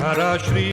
Swami Samarth